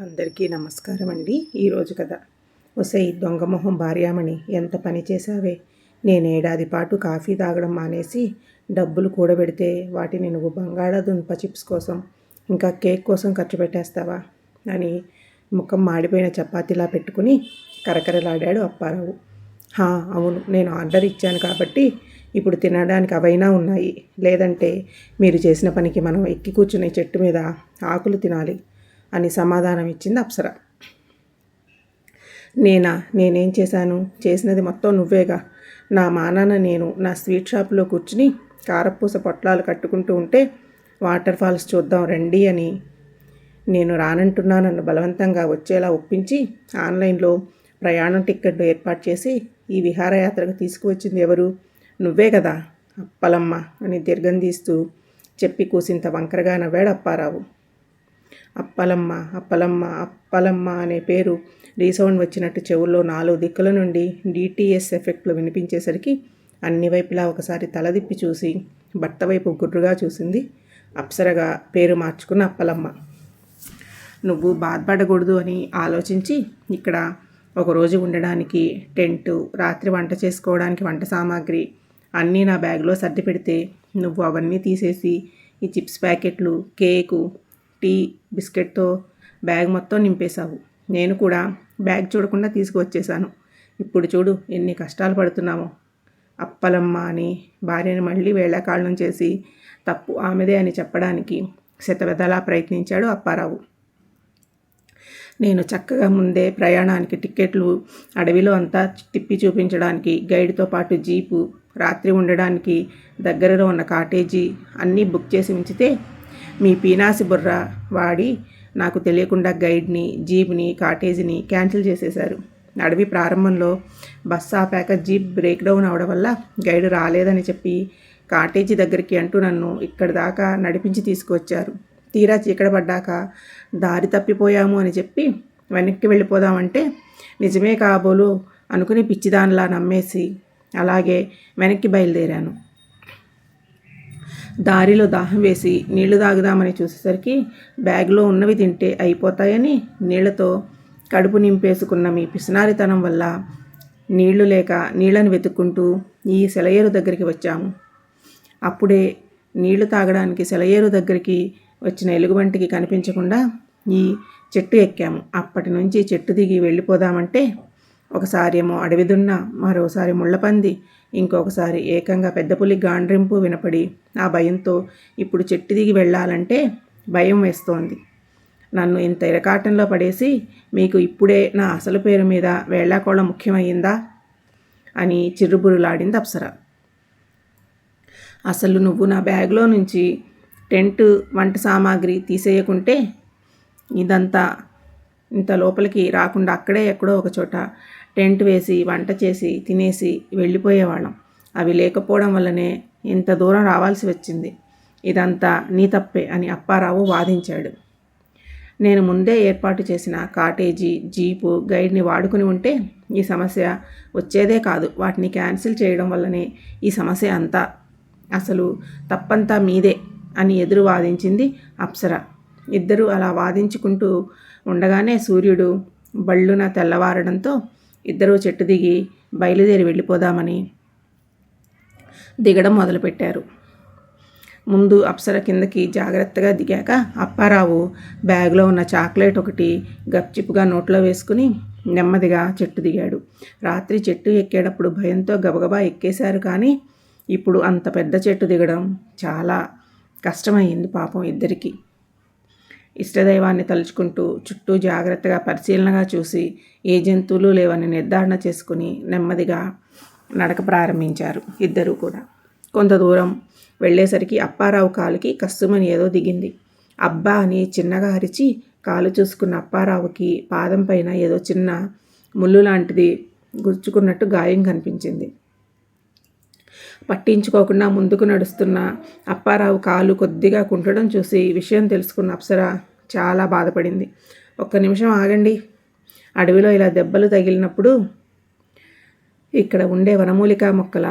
అందరికీ నమస్కారం అండి ఈరోజు కథ ఒసై దొంగమొహం భార్యామణి ఎంత పని చేశావే? నేను ఏడాది పాటు కాఫీ తాగడం మానేసి డబ్బులు కూడబెడితే వాటిని నువ్వు బంగాళాదుంప చిప్స్ కోసం ఇంకా కేక్ కోసం ఖర్చు పెట్టేస్తావా? అని ముఖం మాడిపోయిన చపాతీలా పెట్టుకుని కరకరలాడాడు అప్పారావు. హా అవును నేను ఆర్డర్ ఇచ్చాను కాబట్టి ఇప్పుడు తినడానికి అవైనా ఉన్నాయి. లేదంటే మీరు చేసిన పనికి మనం ఎక్కి కూర్చునే చెట్టు మీద ఆకులు తినాలి. అని సమాధానం ఇచ్చింది అప్సర. నేనా? నేనేం చేశాను? చేసినది మొత్తం నువ్వేగా. నా మానాన నేను నా స్వీట్ షాప్లో కూర్చుని కారపూస పొట్లాలు కట్టుకుంటూ ఉంటే వాటర్ ఫాల్స్ చూద్దాం రండి అని నేను రానంటున్నానన్ను బలవంతంగా వచ్చేలా ఒప్పించి ఆన్లైన్లో ప్రయాణం టిక్కెట్ ఏర్పాటు చేసి ఈ విహారయాత్రకు తీసుకువచ్చింది ఎవరు? నువ్వే కదా అప్పలమ్మ అని దీర్ఘం తీస్తూ చెప్పి కూసింత వంకరగా నవ్వాడు అప్పారావు. అప్పలమ్మ అప్పలమ్మ అప్పలమ్మ అనే పేరు రీసౌండ్ వచ్చినట్టు చెవుల్లో నాలుగు దిక్కుల నుండి డిటిఎస్ ఎఫెక్ట్లు వినిపించేసరికి అన్ని వైపులా ఒకసారి తలదిప్పి చూసి భర్త వైపు గుర్రుగా చూసింది అప్సరగా పేరు మార్చుకున్న అప్పలమ్మ. నువ్వు బాధపడకూడదు అని ఆలోచించి ఇక్కడ ఒకరోజు ఉండడానికి టెంటు రాత్రి వంట చేసుకోవడానికి వంట సామాగ్రి అన్నీ నా బ్యాగ్లో సర్ది పెడితే నువ్వు అవన్నీ తీసేసి ఈ చిప్స్ ప్యాకెట్లు కేకు టీ బిస్కెట్తో బ్యాగ్ మొత్తం నింపేశావు. నేను కూడా బ్యాగ్ చూడకుండా తీసుకువచ్చేశాను. ఇప్పుడు చూడు ఎన్ని కష్టాలు పడుతున్నామో. అప్పలమ్మ అని భార్యను మళ్ళీ వేళాకాళ్ళం చేసి తప్పు ఆమెదే అని చెప్పడానికి శతవెదలా ప్రయత్నించాడు అప్పారావు. నేను చక్కగా ముందే ప్రయాణానికి టిక్కెట్లు అడవిలో అంతా తిప్పి చూపించడానికి గైడ్తో పాటు జీపు రాత్రి ఉండడానికి దగ్గరలో ఉన్న కాటేజీ అన్నీ బుక్ చేసి ఉంచితే మీ పీనాసి బుర్ర వాడి నాకు తెలియకుండా గైడ్ని జీప్ని కాటేజీని క్యాన్సిల్ చేసేశారు. అడవి ప్రారంభంలో బస్సు ఆపాక జీప్ బ్రేక్ డౌన్ అవడం వల్ల గైడ్ రాలేదని చెప్పి కాటేజీ దగ్గరికి అంటూ నన్ను ఇక్కడి దాకా నడిపించి తీసుకువచ్చారు. తీరా చీకడబడ్డాక దారి తప్పిపోయాము అని చెప్పి వెనక్కి వెళ్ళిపోదామంటే నిజమే కాబోలు అనుకుని పిచ్చిదానిలా నమ్మేసి అలాగే వెనక్కి బయలుదేరాను. దారిలో దాహం వేసి నీళ్ళు తాగుదామని చూసేసరికి బ్యాగ్లో ఉన్నవి తింటే అయిపోతాయని నీళ్ళతో కడుపు నింపేసుకున్న మీ పిసినారితనం వల్ల నీళ్ళు లేక నీళ్ళను వెతుక్కుంటూ ఈ సెలయేరు దగ్గరికి వచ్చాము. అప్పుడే నీళ్ళు తాగడానికి సెలయేరు దగ్గరికి వచ్చిన ఎలుగుబంటికి కనిపించకుండా ఈ చెట్టు ఎక్కాము. అప్పటి నుంచి చెట్టు దిగి వెళ్ళిపోదామంటే ఒకసారి ఏమో అడవిదున్న మరోసారి ముళ్ళపంది. ఇంకొకసారి ఏకంగా పెద్ద పులి గాండ్రింపు వినపడి ఆ భయంతో ఇప్పుడు చెట్టు దిగి వెళ్ళాలంటే భయం వేస్తోంది. నన్ను ఇంత ఇరకాటంలో పడేసి మీకు ఇప్పుడే నా అసలు పేరు మీద వేళాకోళం ముఖ్యమయ్యిందా? అని చిరుబురులాడింది అప్సర. అసలు నువ్వు నా బ్యాగ్లో నుంచి టెంట్ వంట సామాగ్రి తీసేయకుంటే ఇదంతా ఇంత లోపలికి రాకుండా అక్కడే ఎక్కడో ఒక చోట టెంట్ వేసి వంట చేసి తినేసి వెళ్ళిపోయేవాళ్ళం. అవి లేకపోవడం వల్లనే ఇంత దూరం రావాల్సి వచ్చింది. ఇదంతా నీ తప్పే అని అప్పారావు వాదించాడు. నేను ముందే ఏర్పాటు చేసిన కాటేజీ జీపు గైడ్ని వాడుకుని ఉంటే ఈ సమస్య వచ్చేదే కాదు. వాటిని క్యాన్సిల్ చేయడం వల్లనే ఈ సమస్య అంతా అసలు తప్పంతా మీదే అని ఎదురు వాదించింది అప్సర. ఇద్దరూ అలా వాదించుకుంటూ ఉండగానే సూర్యుడు బళ్ళున తెల్లవారడంతో ఇద్దరూ చెట్టు దిగి బయలుదేరి వెళ్ళిపోదామని దిగడం మొదలుపెట్టారు. ముందు అప్సర కిందకి జాగ్రత్తగా దిగాక అప్పారావు బ్యాగ్లో ఉన్న చాక్లెట్ ఒకటి గప్చిప్పుగా నోట్లో వేసుకుని నెమ్మదిగా చెట్టు దిగాడు. రాత్రి చెట్టు ఎక్కేటప్పుడు భయంతో గబగబా ఎక్కేశారు కానీ ఇప్పుడు అంత పెద్ద చెట్టు దిగడం చాలా కష్టమైంది పాపం ఇద్దరికి. ఇష్టదైవాన్ని తలుచుకుంటూ చుట్టూ జాగ్రత్తగా పరిశీలనగా చూసి ఏ జంతువులు లేవని నిర్ధారణ చేసుకుని నెమ్మదిగా నడక ప్రారంభించారు ఇద్దరూ కూడా. కొంత దూరం వెళ్ళేసరికి అప్పారావు కాలుకి కస్తుమని ఏదో దిగింది. అబ్బా అని చిన్నగా అరిచి కాలు చూసుకున్న అప్పారావుకి పాదం పైన ఏదో చిన్న ముళ్ళు లాంటిది గుచ్చుకున్నట్టు గాయం కనిపించింది. పట్టించుకోకుండా ముందుకు నడుస్తున్న అప్పారావు కాలు కొద్దిగా కుంటడం చూసి విషయం తెలుసుకున్న అప్సర చాలా బాధపడింది. ఒక్క నిమిషం ఆగండి. అడవిలో ఇలా దెబ్బలు తగిలినప్పుడు ఇక్కడ ఉండే వనమూలిక మొక్కల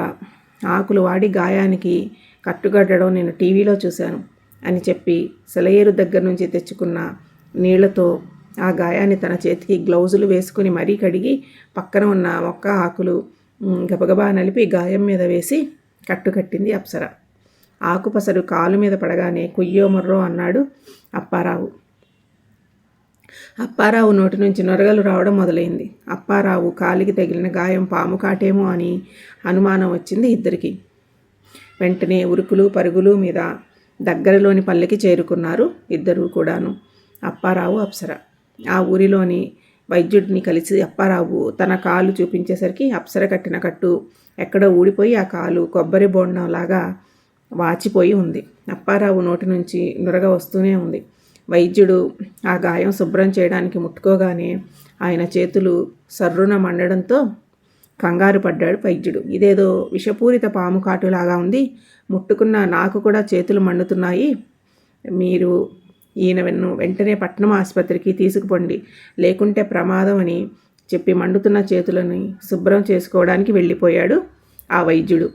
ఆకులు వాడి గాయానికి కట్టుగడ్డడం నేను టీవీలో చూశాను అని చెప్పి సెలయేరు దగ్గర నుంచి తెచ్చుకున్న నీళ్ళతో ఆ గాయాన్ని తన చేతికి గ్లౌజులు వేసుకుని మరీ కడిగి పక్కన ఉన్న మొక్క ఆకులు గబగబా నలిపి గాయం మీద వేసి కట్టుకట్టింది అప్సర. ఆకుపసరు కాలు మీద పడగానే కుయ్యో మర్రో అన్నాడు అప్పారావు. అప్పారావు నోటి నుంచి నొరగలు రావడం మొదలైంది. అప్పారావు కాలికి తగిలిన గాయం పాము కాటేమో అని అనుమానం వచ్చింది ఇద్దరికి. వెంటనే ఉరుకులు పరుగులు మీద దగ్గరలోని పల్లెకి చేరుకున్నారు ఇద్దరూ కూడాను. అప్పారావు అప్సర. ఆ ఊరిలోని వైద్యుడిని కలిసి అప్పారావు తన కాలు చూపించేసరికి అప్సర కట్టిన కట్టు ఎక్కడో ఊడిపోయి ఆ కాలు కొబ్బరి బోండంలాగా వాచిపోయి ఉంది. అప్పారావు నోటి నుంచి నురగ వస్తూనే ఉంది. వైద్యుడు ఆ గాయం శుభ్రం చేయడానికి ముట్టుకోగానే ఆయన చేతులు సర్రున మండడంతో కంగారు పడ్డాడు వైద్యుడు. ఇదేదో విషపూరిత పాము కాటులాగా ఉంది. ముట్టుకున్న నాకు కూడా చేతులు మండుతున్నాయి. మీరు ఈయన వెన్ను వెంటనే పట్నం ఆసుపత్రికి తీసుకుపోండి. లేకుంటే ప్రమాదం అని చెప్పి మండుతున్న చేతులని శుభ్రం చేసుకోవడానికి వెళ్ళిపోయాడు ఆ వైద్యుడు.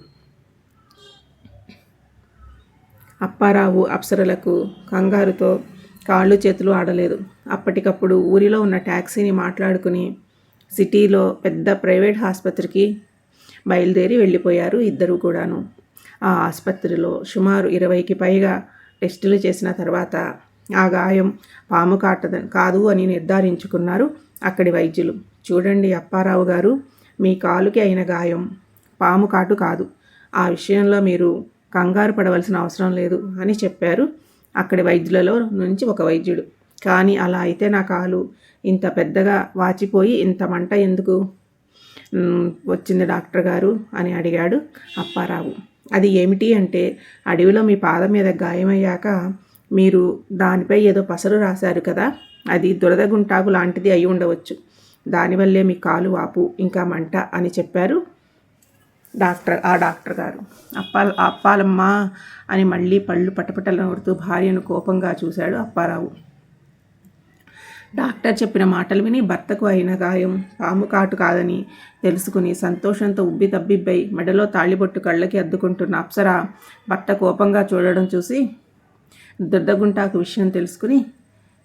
అప్పారావు అప్సరలకు కంగారుతో కాళ్ళు చేతులు ఆడలేదు. అప్పటికప్పుడు ఊరిలో ఉన్న ట్యాక్సీని మాట్లాడుకుని సిటీలో పెద్ద ప్రైవేట్ ఆసుపత్రికి బయలుదేరి వెళ్ళిపోయారు ఇద్దరు కూడాను. ఆ ఆసుపత్రిలో సుమారు ఇరవైకి పైగా టెస్టులు చేసిన తర్వాత ఆ గాయం పాము కాటద కాదు అని నిర్ధారించుకున్నారు అక్కడి వైద్యులు. చూడండి అప్పారావు గారు మీ కాలుకి అయిన గాయం పాము కాటు కాదు. ఆ విషయంలో మీరు కంగారు పడవలసిన అవసరం లేదు అని చెప్పారు అక్కడి వైద్యులలో నుంచి ఒక వైద్యుడు. కానీ అలా అయితే నా కాలు ఇంత పెద్దగా వాచిపోయి ఇంత మంట ఎందుకు? వచ్చింది డాక్టర్ గారు అని అడిగాడు అప్పారావు. అది ఏమిటి అంటే అడవిలో మీ పాదం మీద గాయమయ్యాక మీరు దానిపై ఏదో పసరు రాశారు కదా అది దురద గుంటాకు లాంటిది అయి ఉండవచ్చు. దానివల్లే మీ కాలు వాపు ఇంకా మంట అని చెప్పారు డాక్టర్ ఆ డాక్టర్ గారు. అప్పాల అప్పాలమ్మా అని మళ్ళీ పళ్ళు పటపటలు నవ్వుతూ భార్యను కోపంగా చూశాడు అప్పారావు. డాక్టర్ చెప్పిన మాటలు విని భర్తకు అయిన గాయం. పాము కాటు కాదని తెలుసుకుని సంతోషంతో ఉబ్బి తబ్బిబ్బై మెడలో తాళిబొట్టు కళ్ళకి అద్దుకుంటున్న అప్సర భర్త కోపంగా చూడడం చూసి దుర్దగుంటాకు విషయం తెలుసుకుని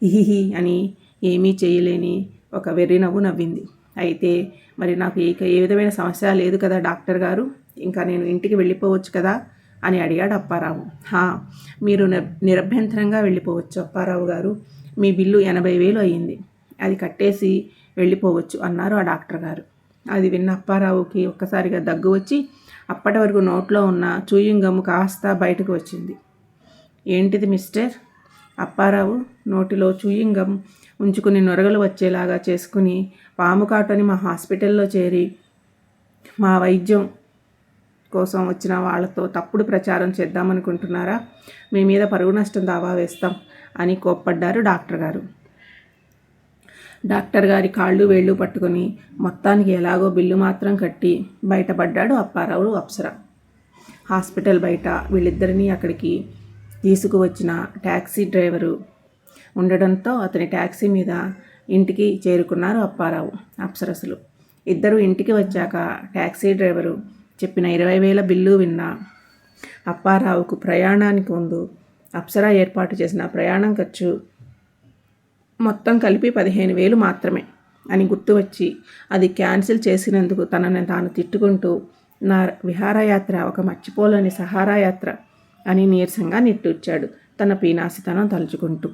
ఇహిహి అని ఏమీ చేయలేని ఒక వెర్రి నవ్వు నవ్వింది. అయితే మరి నాకు ఇక ఏ విధమైన సమస్య లేదు కదా డాక్టర్ గారు ఇంకా నేను ఇంటికి వెళ్ళిపోవచ్చు కదా అని అడిగాడు అప్పారావు. హా మీరు నిరభ్యంతరంగా వెళ్ళిపోవచ్చు అప్పారావు గారు. మీ బిల్లు ఎనభై వేలు అయ్యింది. అది కట్టేసి వెళ్ళిపోవచ్చు అన్నారు ఆ డాక్టర్ గారు. అది విన్న అప్పారావుకి ఒక్కసారిగా దగ్గు వచ్చి అప్పటి వరకు నోట్లో ఉన్న చూయింగ్ గమ్ము కాస్త బయటకు వచ్చింది. ఏంటిది మిస్టర్? అప్పారావు నోటిలో చూయింగం ఉంచుకుని నొరగలు వచ్చేలాగా చేసుకుని పాము కాటని మా హాస్పిటల్లో చేరి మా వైద్యం కోసం వచ్చిన వాళ్ళతో తప్పుడు ప్రచారం చేద్దామనుకుంటున్నారా? మీ మీద పరువు నష్టం దావా వేస్తాం అని కోప్పడ్డారు డాక్టర్ గారు. డాక్టర్ గారి కాళ్ళు వేళ్ళు పట్టుకొని మొత్తానికి ఎలాగో బిల్లు మాత్రం కట్టి బయటపడ్డాడు అప్పారావు అప్సర. హాస్పిటల్ బయట వీళ్ళిద్దరినీ అక్కడికి తీసుకువచ్చిన ట్యాక్సీ డ్రైవరు ఉండడంతో అతని ట్యాక్సీ మీద ఇంటికి చేరుకున్నారు అప్పారావు అప్సరసులు. ఇద్దరు ఇంటికి వచ్చాక ట్యాక్సీ డ్రైవరు చెప్పిన ఇరవై వేల బిల్లు విన్న అప్పారావుకు ప్రయాణానికి ముందు అప్సరా ఏర్పాటు చేసిన ప్రయాణం ఖర్చు మొత్తం కలిపి పదిహేను వేలు మాత్రమే అని గుర్తు వచ్చి అది క్యాన్సిల్ చేసినందుకు తనని తాను తిట్టుకుంటూ నా విహారయాత్ర ఒక మర్చిపోలేని సహారా యాత్ర అని నీరసంగా నిట్టూర్చాడు. తన పీనాసితనం తలుచుకుంటూ.